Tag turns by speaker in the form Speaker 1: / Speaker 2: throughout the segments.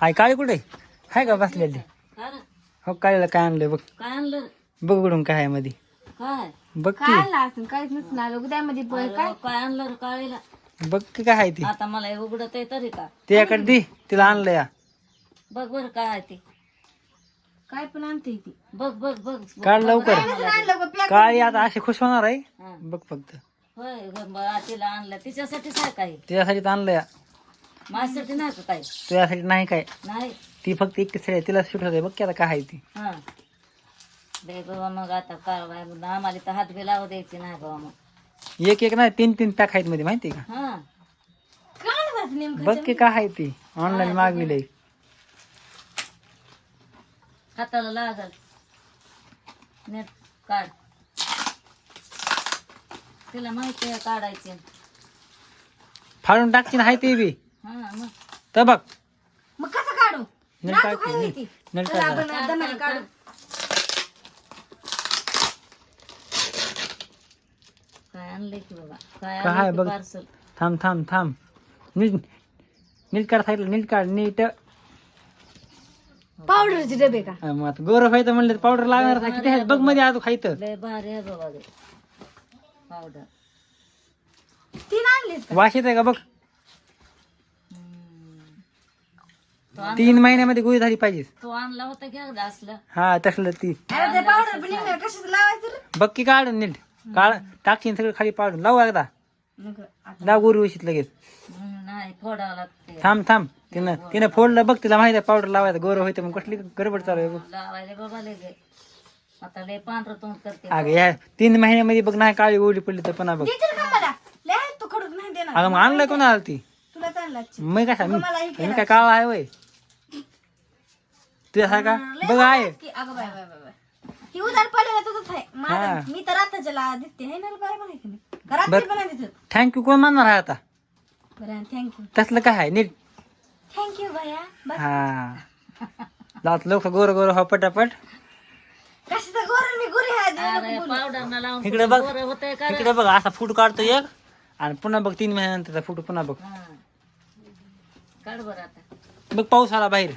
Speaker 1: हाय काळी कुठे? हाय का बसलेली?
Speaker 2: काय?
Speaker 1: हो काळीला काय आणलंय बघ.
Speaker 2: काय आणलं?
Speaker 1: बघ उघडून काय आहे मध्ये
Speaker 2: काय?
Speaker 1: बघ की.
Speaker 3: काय आणलं असं काहीच नसून आलं. उद्यामध्ये पण
Speaker 2: अरे, काय? आणलं रे काळीला?
Speaker 1: बघ की काय आहे ती.
Speaker 2: आता मला हे उघडत आहे तरी का?
Speaker 1: त्याकडे दे तिला आणलं या.
Speaker 2: बघ बर काय आहे ते.
Speaker 3: काय पण आणते ती.
Speaker 2: बघ बघ बघ. बघ.
Speaker 1: काढ लवकर. काळी आता अशी खुश होणार आहे.
Speaker 2: हा.
Speaker 1: बघ फक्त.
Speaker 2: होय ग- तिला आणलं. तिच्यासाठीच आहे काही
Speaker 1: तर आणलं या.
Speaker 2: माझ्यासाठी नाही का काही
Speaker 1: तुझ्यासाठी नाही काय?
Speaker 2: नाही.
Speaker 1: ती फक्त एक आहे तिला सुट होते. बघ की आता काय आहे ती.
Speaker 2: हा. बाबा मग आता कारवाई आम्हाला तर हात बी लावू द्यायची नाही बाबा मग.
Speaker 1: एक एक नाही तीन तीन पॅक आहेत मध्ये माहिती आहे
Speaker 2: हा.
Speaker 3: काय नेमकं
Speaker 1: का बघ की काय आहे ती. ऑनलाईन मागविलंय
Speaker 2: हाताला लागल. नेट काढ. तिला माहिती आहे काढायची.
Speaker 1: फाडून टाकची आहे ते बी.
Speaker 2: मग
Speaker 1: तर बघ.
Speaker 3: मग कसं काढू?
Speaker 1: नीट
Speaker 3: नाजूक
Speaker 1: टाक
Speaker 3: आहे होय
Speaker 1: नीट
Speaker 3: ती.
Speaker 1: नीट
Speaker 3: चला
Speaker 1: टाक
Speaker 3: आपण दमाने काढू.
Speaker 2: काय आणलंय की बाबा? काय
Speaker 1: काय
Speaker 2: आणलंय
Speaker 1: बघ.
Speaker 2: पार्सल
Speaker 1: थांब थांब थांब. नीट नीट काढ सांगितलं नीट काढ नीट.
Speaker 3: पावडरचे डबे का?
Speaker 1: मग आता गोरं व्हायचं म्हणलं पावडर लागणार आहे. किती आहे बघमध्ये अजून खायचं
Speaker 2: लय भारी आहे बाबा पावडर.
Speaker 3: तीन आणलीस
Speaker 1: वास येत आहे का बघ
Speaker 2: तो आण-
Speaker 1: तीन महिन्यामध्ये गोळी झाली पाहिजे
Speaker 2: तो आणला होता की एकदा असलं.
Speaker 1: हा तसलं ती.
Speaker 3: अरे ते पावडर पण निघणार कशाचं लावायचं रे?
Speaker 1: बघ की काढून नीट. काढ टाकीन सगळं खाली पाडून. लावू एकदा.
Speaker 3: नको आता
Speaker 1: लाव गोरी उशीत लगेच.
Speaker 2: हम्म, नाही फोडावं लागते
Speaker 1: थांब थांब. तिनं तिनं फोडलं बघ तिला माहिती आहे पावडर लावायचं गोरं व्हायचं मग कसली गडबड चालू आहे बघ.
Speaker 2: लावायला बाबा लगे आता लय पांढरं तोंड करते.
Speaker 1: अगं या तीन महिन्यामध्ये बघ नाही काळी गोळी पडली तर पुन्हा बघ.
Speaker 3: देशील का मला. लय आहे तू खडून नाही देणार.
Speaker 1: अगं मग आणलं कोणाला ती?
Speaker 3: तुला चांगला
Speaker 1: मी काय सांग
Speaker 3: मला हे
Speaker 1: मी काय काळा आहे वय? बघ आहे.
Speaker 3: की अगं बाय बाय बाय बाय ही उधार पडलेला तुझंच आहे.
Speaker 1: हा.
Speaker 3: माझं मी तर आता ज्याला दिसते. है ना बरं पण आहे की नाही घरात
Speaker 1: बरं.
Speaker 3: पण आहे दिसत
Speaker 1: थँक्यू कोण म्हणणार आहे आता?
Speaker 3: बरं थँक्यू
Speaker 1: तसलं काय आहे? नीट.
Speaker 3: थँक्यू भैया. बस.
Speaker 1: हा. लावत लोक गोर गोर हो पटापट.
Speaker 3: कशाचं मी गुरी आहे
Speaker 2: लावून
Speaker 1: इकडे बघ.
Speaker 2: होतंय का?
Speaker 1: इकडे बघ असा फूट काढतो एक आणि पुन्हा बघ तीन महिन्यानंतरचा फूट पुन्हा बघ.
Speaker 2: हा. काढ बरं आता.
Speaker 1: बघ पाऊस आला बाहेर.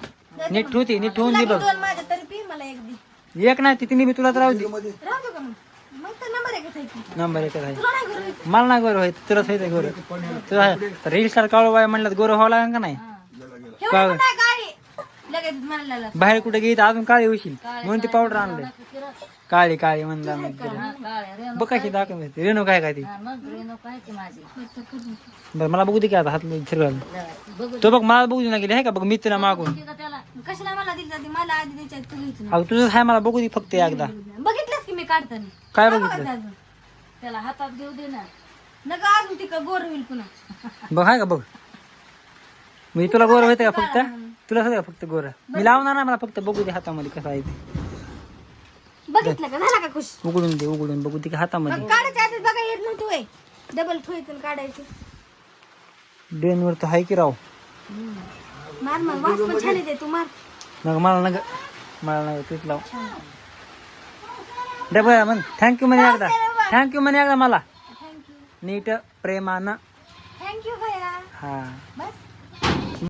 Speaker 1: नीट ठेवते नीट ठेवून दे बघ.
Speaker 3: दोन माझ्या तरी पी मला एक दे.
Speaker 1: एक नाही ती तिने मी तुला तर राहू दे.
Speaker 3: राहू दे का मग? मग तर नंबर आहे का. की
Speaker 1: नंबर एकच आहे.
Speaker 3: तुला नाही गुरु
Speaker 1: मला नाही गोर व्हायचं तुलाच व्हायचं गोर तुला रील स्टार काळू बाय म्हणलं गोर व्हावं लागेल का नाही?
Speaker 3: हे. पण नाही
Speaker 1: बाहेर कुठे गेली अजून काळी होशील. म्हणून ती पावडर आणले काळी काळी म्हणला मग तिला.
Speaker 2: हा,
Speaker 1: बघ कशी दाखवते रेणू काय काय ती?
Speaker 2: हा, मग रेणू काय की माझी.
Speaker 1: बरं मला बघू दे की आता हात फिरवायला
Speaker 2: जरा बघू
Speaker 1: तो बघ मला बघू दे ना गेली आहे का? बघ मी तुला मागून.
Speaker 2: दे का त्याला?
Speaker 3: कशाला मला दिली जाते? मला आधी द्यायच्या तू घ्यायची
Speaker 1: अगं तुझं आहे मला बघू दे फक्त एकदा.
Speaker 3: बघितलंस की मी काढताना?
Speaker 1: काय बघितलं?
Speaker 3: अजून
Speaker 2: त्याला हातात घेऊ दे ना.
Speaker 3: नका अजून तिकडं गोर होईल पुन्हा.
Speaker 1: बघ आहे का? बघ. मी तुला गोर होते का फक्त? तुला का फक्त गोर? मी लावणार ना मला फक्त बघू दे हातामध्ये कसं आहे ते.
Speaker 3: बघितलं का? झाला का खुश?
Speaker 1: उघडून दे उघडून बघू दे की हातामध्ये
Speaker 3: काढायच्या आधी बघा येत नव्हतं वय. डबल ठोयतून काढायचं.
Speaker 1: ड्रेनवर तर आहे की राव.
Speaker 3: मार मार वास पण छान येते तू मार.
Speaker 1: नग मला नग मला नग तेच लाव. डबल म्हण. थँक्यू म्हणे एकदा. थँक्यू म्हणे एकदा मला. नीट प्रेमानं.
Speaker 3: थँक्यू भैया.
Speaker 1: हा.
Speaker 3: बस.